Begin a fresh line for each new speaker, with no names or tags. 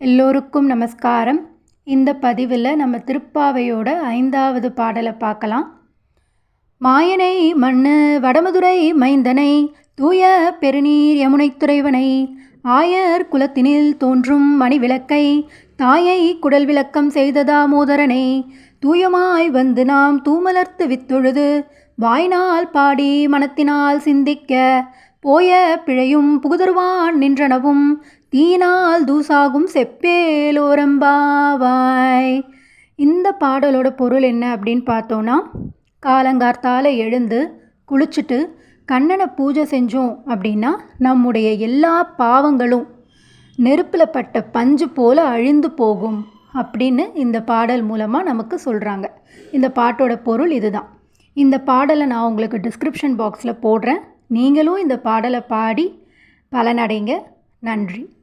எல்லோருக்கும் நமஸ்காரம். இந்த பதிவில் நம்ம திருப்பாவையோட ஐந்தாவது பாடலை பார்க்கலாம். மாயனை மண்ணு வடமதுரை மைந்தனை தூய பெருநீர் யமுனை துறைவனை ஆயர் குலத்தினில் தோன்றும் மணி விளக்கை தாயை குடல் விளக்கம் செய்த தாமோதரனை தூயமாய் வந்து நாம் தூமலர்த்து வித்தொழுது வாய்நாள் பாடி மனத்தினால் சிந்திக்க போய பிழையும் புகுதருவான் நின்றனவும் தீனால் தூசாகும் செப்பேலோரம்பாவாய். இந்த பாடலோட பொருள் என்ன அப்படின்னு பார்த்தோன்னா காலங்கார்த்தால எழுந்து குளிச்சுட்டு கண்ணனை பூஜை செஞ்சோம் அப்படின்னா நம்முடைய எல்லா பாவங்களும் நெருப்பில் பட்ட பஞ்சு போல அழிந்து போகும் அப்படின்னு இந்த பாடல் மூலமாக நமக்கு சொல்கிறாங்க இந்த பாட்டோட பொருள் இதுதான். இந்த பாடலை நான் உங்களுக்கு டிஸ்கிரிப்ஷன் பாக்ஸில் போடுறேன். நீங்களும் இந்த பாடலை பாடி பலனடைங்க. நன்றி.